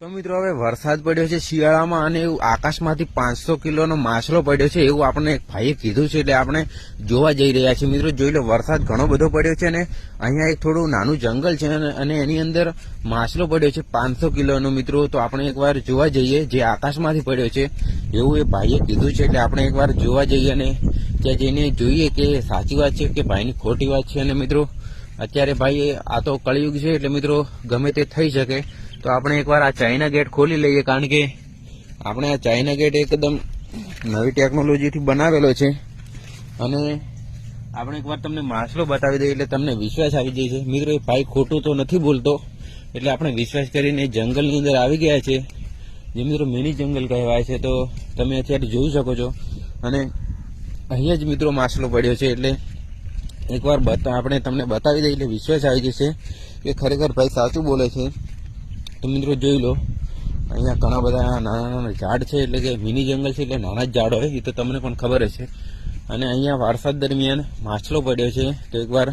તો મિત્રો, હવે વરસાદ પડ્યો છે શિયાળામાં અને એવું આકાશમાંથી પાંચસો કિલોનો માછલો પડ્યો છે એવું આપણને એક ભાઈએ કીધું છે, એટલે આપણે જોવા જઈ રહ્યા છીએ. મિત્રો, જોઈ લો, વરસાદ ઘણો બધો પડ્યો છે અને અહીંયા એક થોડું નાનું જંગલ છે અને- એની અંદર માછલો પડ્યો છે પાંચસો કિલોનો. મિત્રો, તો આપણે એકવાર જોવા જઈએ જે આકાશમાંથી પડ્યો છે એવું એ ભાઈએ કીધું છે, એટલે આપણે એકવાર જોવા જઈએ અને ત્યાં જઈને જોઈએ કે સાચી વાત છે કે ભાઈની ખોટી વાત છે. અને મિત્રો, અત્યારે ભાઈ આ તો કળિયુગ છે, એટલે મિત્રો, ગમે તે થઈ શકે. તો આપણે એકવાર આ ચાઇના ગેટ ખોલી લઈએ, કારણ કે આપણે આ ચાઇના ગેટ એકદમ નવી ટેકનોલોજીથી બનાવેલો છે. અને આપણે એકવાર તમને માછલો બતાવી દઈએ એટલે તમને વિશ્વાસ આવી જાય છે. મિત્રો, એ ભાઈ ખોટું તો નથી બોલતો, એટલે આપણે વિશ્વાસ કરીને જંગલની અંદર આવી ગયા છે. જે મિત્રો મિની જંગલ કહેવાય છે, તો તમે અત્યારે જોઈ શકો છો. અને અહીંયા જ મિત્રો માછલો પડ્યો છે, એટલે એકવાર આપણે તમને બતાવી દઈએ એટલે વિશ્વાસ આવી જશે કે ખરેખર ભાઈ સાચું બોલે છે. તો મિત્રો જોઈ લો. અહીંયા ઘણા બધા નાના નાના ઝાડ છે, એટલે કે મિની જંગલ છે, એટલે નાના જ ઝાડ હોય, એ તો તમને પણ ખબર છે અને અહીંયા વારસાદ દરમિયાન માછલો પડ્યો છે, તો એકવાર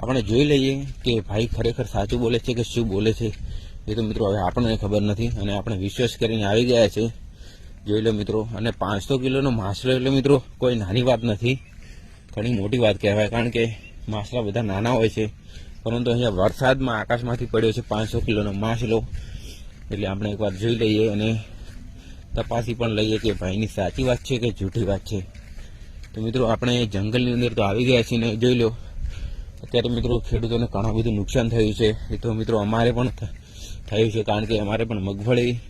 આપણે જોઈ લઈએ કે ભાઈ ખરેખર સાચું બોલે છે કે શું બોલે છે. એ તો મિત્રો હવે આપણને ખબર નથી, અને આપણે વિશ્વાસ કરીને આવી ગયા છે. જોઈ લો મિત્રો, અને પાંચસો કિલોનો માછલો, એટલે મિત્રો કોઈ નાની વાત નથી. ઘણી મોટી વાત કહેવાય, કારણ કે માછલા બધા નાના હોય છે. પરંતુ અહીંયા વરસાદમાં આકાશમાંથી પડ્યો છે પાંચસો કિલોનો માછલો. એટલે આપણે એકવાર જોઈ લઈએ અને તપાસી પણ લઈએ કે ભાઈની સાચી વાત છે કે જૂઠી વાત છે. તો મિત્રો, આપણે જંગલની અંદર તો આવી ગયા છીએ ને, જોઈ લો. અત્યારે મિત્રો, ખેડૂતોને ઘણું બધું નુકસાન થયું છે. એ તો મિત્રો, અમારે પણ થયું છે, કારણ કે અમારે પણ મગફળી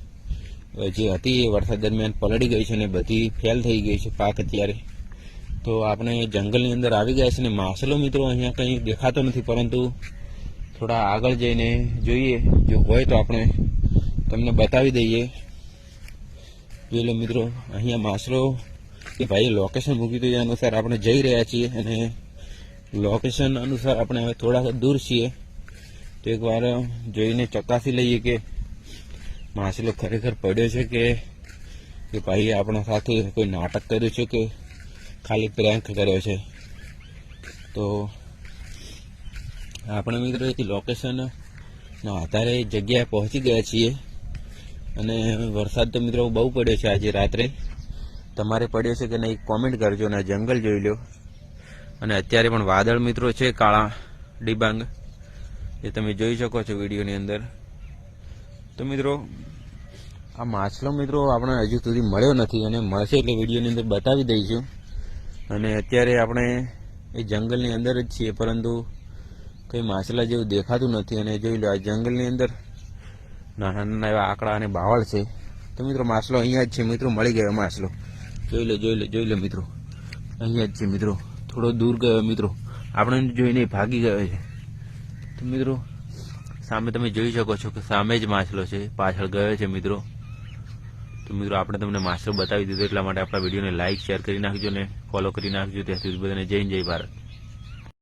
જે હતી એ વરસાદ દરમિયાન પલળી ગઈ છે ને બધી ફેલ થઈ ગઈ છે પાક અત્યારે. તો આપણે જંગલની અંદર આવી ગયા છે ને માસલો મિત્રો અહીંયા કંઈ દેખાતો નથી, પરંતુ થોડા આગળ જઈને જોઈએ. જો હોય તો આપણે તમને બતાવી દઈએ. જોઈ લો મિત્રો, અહીંયા માસલો કે ભાઈએ લોકેશન મૂકી એ અનુસાર આપણે જઈ રહ્યા છીએ અને લોકેશન અનુસાર આપણે હવે થોડાક દૂર છીએ. તો એકવાર જોઈને ચકાસી લઈએ કે માછલો ખરેખર પડ્યો છે કે કે ભાઈએ આપણા સાથે કોઈ નાટક કર્યું છે કે ખાલી પ્રેન્ક કર્યો છે. તો આપણે મિત્રો લોકેશનના આધારે જગ્યાએ પહોંચી ગયા છીએ. અને વરસાદ તો મિત્રો બહુ પડ્યો છે આજે રાત્રે. તમારે પડ્યો છે કે નહીં કોમેન્ટ કરજો અને જંગલ જોઈ લો. અને અત્યારે પણ વાદળ મિત્રો છે, કાળા ડિબાંગ. એ તમે જોઈ શકો છો વિડીયોની અંદર. તો મિત્રો, આ માછલો મિત્રો આપણે હજુ સુધી મળ્યો નથી અને મળશે એટલે વિડીયોની અંદર બતાવી દઈશું. અને અત્યારે આપણે એ જંગલની અંદર જ છીએ, પરંતુ કંઈ માછલા જેવું દેખાતું નથી. અને જોઈ લો, આ જંગલની અંદર નાના નાના એવા આંકડા અને બાવળ છે. તો મિત્રો, માછલો અહીંયા જ છે મિત્રો, મળી ગયો માછલો. જોઈ લો જોઈ લો જોઈ લો મિત્રો. અહીંયા જ છે મિત્રો. થોડો દૂર ગયો મિત્રો. આપણે જોઈને ભાગી ગયો છે. તો મિત્રો, સામે તમે જોઈ શકો છો કે સામે જ માછલો છે. પાછળ ગયો છે મિત્રો. તો મિત્રો, આપણે તમને માસ્ટર બતાવી દીધો એટલા માટે આપણા વિડીયોને લાઇક શેર કરી નાખજો ને ફોલો કરી નાખજો. ત્યાં સુધી બધાને જય જય ભારત.